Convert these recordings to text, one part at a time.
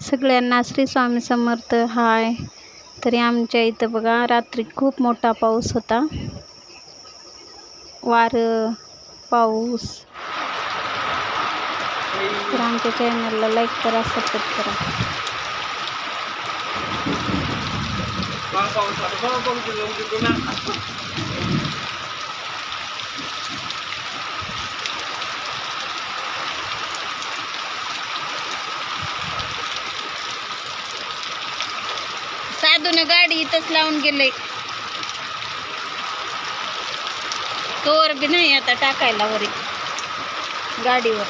सगळ्यांना श्री स्वामी समर्थ. हाय. तरी आमच्या इथं बघा रात्री खूप मोठा पाऊस होता. वारं पाऊस. तर आमच्या चॅनलला लाईक करा सपोर्ट करा. साधून गाडी इथंच लावून गेले. तोवर बी नाही आता टाकायला वरी. गाडीवर.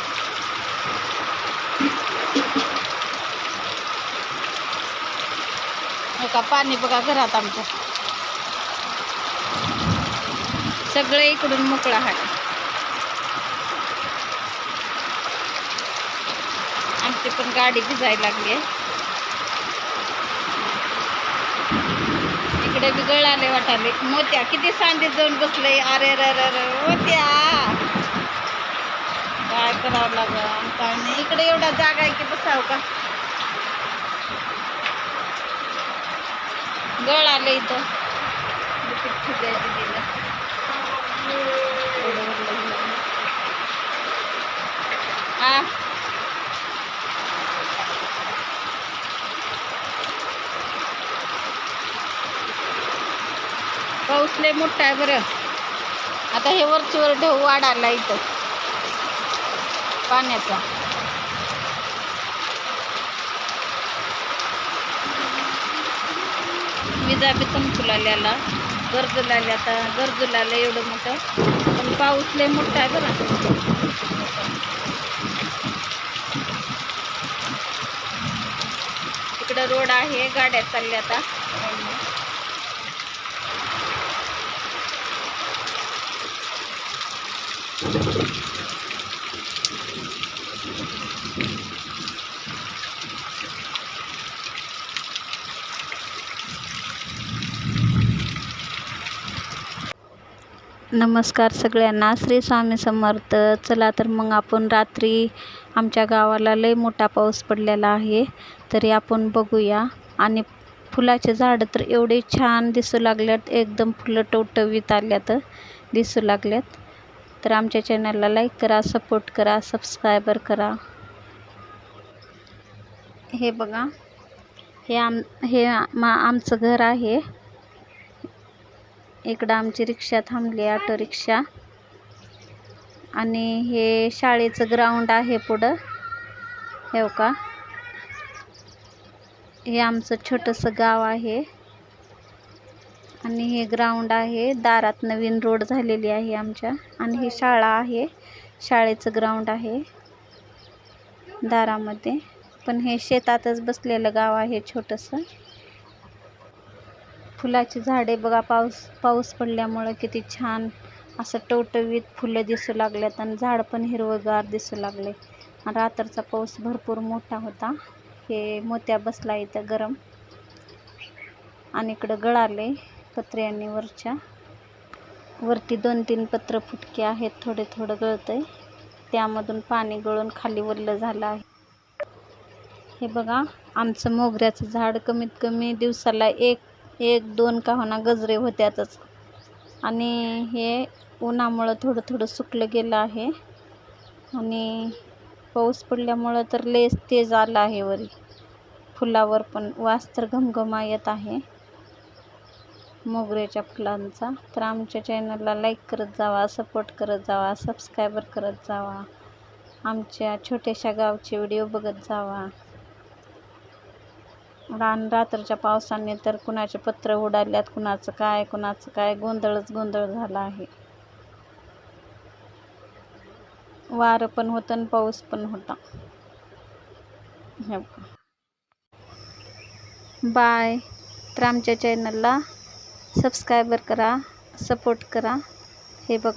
का पाणी बघा घरात आमच्या. सगळं इकडून मोकळा हाट आमची पण गाडी भिजायला लागली आहे. इकडे बी गळाले वाटाले मोत्या किती सांगीत जाऊन बसले. अरे रे रे रे मोत्या. काय करावं लागं काय नाही. इकडे एवढा जागा आहे की बसाव का? गळ आले इथं. तिला फुगायचं गेलं एवढं भरलं गेलं. आ पाऊस लय मोठा आहे बरं. आता हे वरचीवर ढेऊ वाढायला इथं. पाण्याचा. विजा बी चमकुलाल्याला गरजूलाल्या आता गरजूलाल्या एवढं मोठं. पण पाऊस लय मोठा आहे बरं. इकडं रोड आहे गाड्या चालल्या आता. नमस्कार सगळ्यांना. श्री स्वामी समर्थ. चला तर मग आपण रात्री आमच्या गावाला लय मोठा पाऊस पडलेला आहे. तरी आपण बघूया. आणि फुलाचे झाडं तर एवढे छान दिसू लागल्यात. एकदम फुलं टवटवीत आल्यात दिसू लागल्यात. तर आमच्या चॅनलला लाईक करा सपोर्ट करा सबस्क्रायबर करा. हे बघा. हे आम हे मा आमचं घर आहे. इकडं आमची रिक्षा थांबली ऑटो रिक्षा. आणि हे शाळेचं ग्राउंड आहे पुढं. हे का हे आमचं छोटंसं गाव आहे. आणि हे ग्राउंड आहे. दारात नवीन रोड झालेली आहे आमच्या. आणि ही शाळा आहे. शाळेचं ग्राउंड आहे. दारामध्ये. पण हे शेतातच बसलेलं गाव आहे छोटंसं. फुलाची झाडे बघा पाऊस पाऊस पडल्यामुळं किती छान असं टवटवीत फुलं दिसू लागल्यात आणि झाड पण हिरवंगार दिसू लागले. रात्रचा पाऊस भरपूर मोठा होता. हे मोत्या बसला इथं गरम. आणि इकडं गळाले पत्र्यांनी वरच्या. वरती दोन तीन पत्र फुटके आहेत थोडे थोडं गळतंय. त्यामधून पाणी गळून खाली वरलं झालं आहे. हे बघा आमचं मोगऱ्याचं झाड कमीत कमी दिवसाला एक एक दोन का होना गजरे होत्यातच. आणि हे उन्हामुळं थोडं थोडं सुकलं गेलं आहे. आणि पाऊस पडल्यामुळं तर लेस तेज आलं आहे वरी. फुलावर पण वास तर घमघमा येत आहे. मोगऱ्याच्या फुलांचा. तर आमच्या चॅनलला लाईक करत जावा सपोर्ट करत जावा सबस्क्रायबर करत जावा. आमच्या छोट्याशा गावचे व्हिडिओ बघत जावा. रान रात्रच्या पावसाने तर कुणाचे पत्र उडाल्यात कुणाचं काय कुणाचं काय गोंधळच गोंधळ झाला आहे. वारं पण होतं आणि पाऊस पण होता. हे बाय. तर आमच्या चॅनलला सबस्क्रायबर करा सपोर्ट करा. हे बघा.